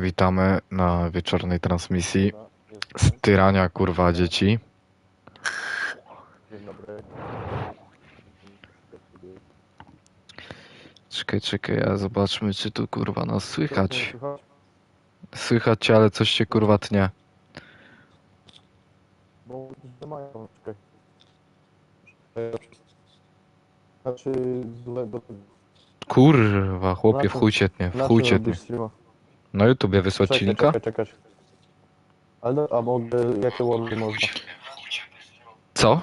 Witamy na wieczornej transmisji z tyrania kurwa dzieci. Dzień dobry. Czekaj, czekaj, a zobaczmy czy tu kurwa nas słychać. Słychać? Cię, ale coś się kurwa tnie. Znaczy. Kurwa, chłopie, w chuj cię tnie, w chuj cię tnie. Na YouTubie wysłać Czekaj, linka? czekaj, czekaj. Ale, no, a mogę, jakie wordy można? Co?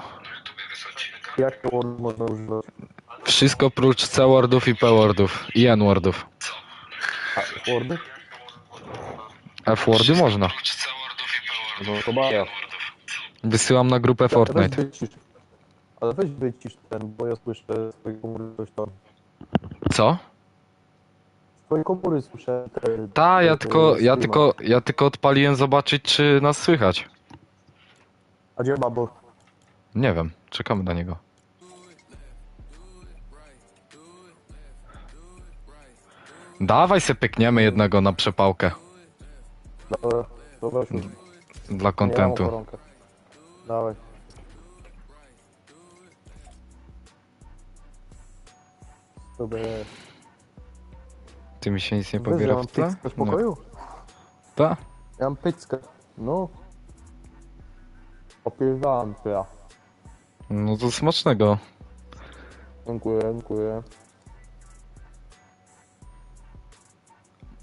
Jakie wordy można używać? Wszystko prócz C-wordów i P-wordów i N-wordów. A, wordy? F-wordy można. No to baja. Wysyłam na grupę Fortnite. Weź wycisz. Ale weź wycisz ten, bo ja słyszę komóry coś tam. Co? Z twojej komóry słyszę. Ta, ja tylko, ja tylko, ja tylko odpaliłem zobaczyć czy nas słychać. A gdzie babo? Nie wiem, czekamy na niego. Dawaj se pykniemy jednego na przepałkę Dobra, już. dla kontentu. Dawaj. Jest. Ty mi się nic nie Wiesz, ja pobiera mam w tle? pyckę w pokoju? Ta? Ja mam pyckę. No. Opiewałem to ja. No to smacznego. Dziękuję, dziękuję.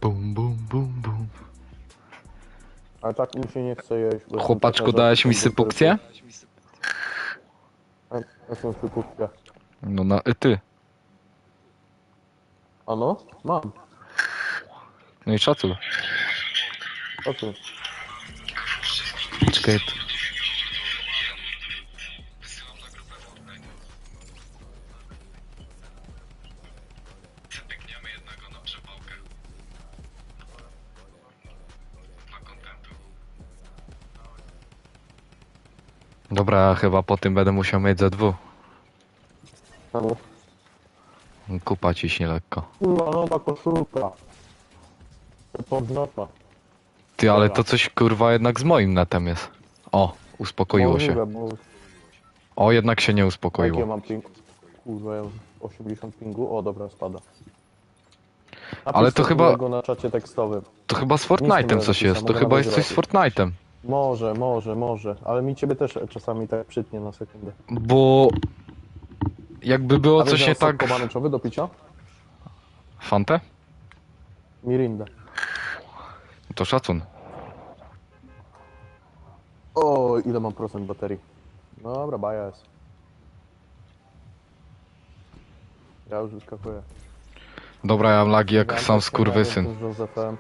Bum, bum, bum, bum. Ale tak mi się nie chce jeść. bo jestem Chłopaczku, taka dałeś mi żartem sypukcję? Jestem sypukcję. No na ty. A no? Mam. No i. O tym. Czekaj. Dobra, chyba po tym będę musiał mieć dwu. Czemu? Kupa ciśnie lekko. Kurwa, nowa koszulka. To podnopa. Ty, ale to coś kurwa jednak z moim netem jest. O, uspokoiło się. Możliwe, bo O, jednak się nie Jak ja uspokoiło. mam ping? Kurwa, ja mam 80 pingu. O, dobra, spada. Ale to chyba- na czacie tekstowym. To chyba z nie Fortnite'em będę coś jest. To chyba jest coś z. Fortnite'em. Może, może, może. Ale mi ciebie też czasami tak przytnie na sekundę. Bo jakby było A coś wiesz, nie że sok tak. pomarańczowy do picia? Fantę? Mirinda. To szacun. O, ile mam procent baterii? Dobra, baja jest. Ja już wyskakuję. Dobra, ja mam lagi jak Ja sam też skurwysyn. z Józefem.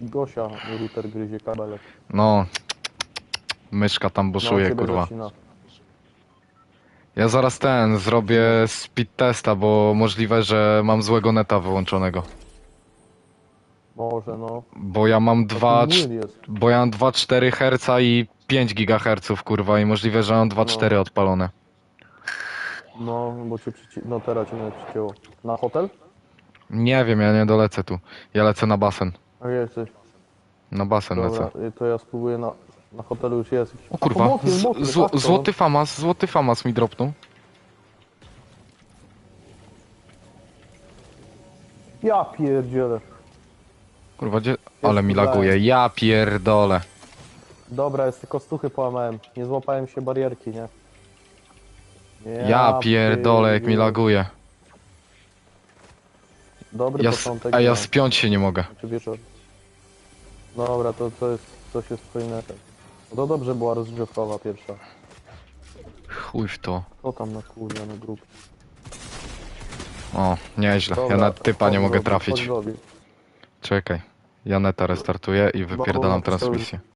Gosia, router gryzie kabelek. No. Myszka tam buszuje, ciebie kurwa. zacina. Ja zaraz ten zrobię speed testa, bo możliwe, że mam złego neta wyłączonego. Może no. Bo ja mam 2, Taki Will jest. bo ja mam 2,4 Hz i 5 GHz, kurwa, i możliwe, że mam 2,4 odpalone. No, bo cię przyci... No teraz cię nie przycięło. Na hotel? Nie wiem, ja nie dolecę tu. Ja lecę na basen. A jesteś. Na basen Dobra, lecę. y, to ja spróbuję na... Na hotelu już jest. O kurwa, A, motyl, z, motyl, zło, tak, to- złoty famas, złoty famas mi dropnął. Ja pierdzielę. Kurwa, gdzie... Ale mi laguje, ja pierdolę. Dobra, jest tylko stuchy połamałem. Nie złapałem się barierki, nie? Ja pierdolę, jak mi laguje. Dobry Ja, początek. a ja no. spiąć się nie mogę. Czy wieczór? Dobra, to, to jest coś jest twoim netem. No to dobrze była rozgrzewkowa pierwsza. Chuj w to. Co tam na kurwa na grupie? O, nieźle. Ja Dobra, na typa nie chodź mogę trafić. chodź. Czekaj. Ja neta restartuję i wypierdalam transmisję.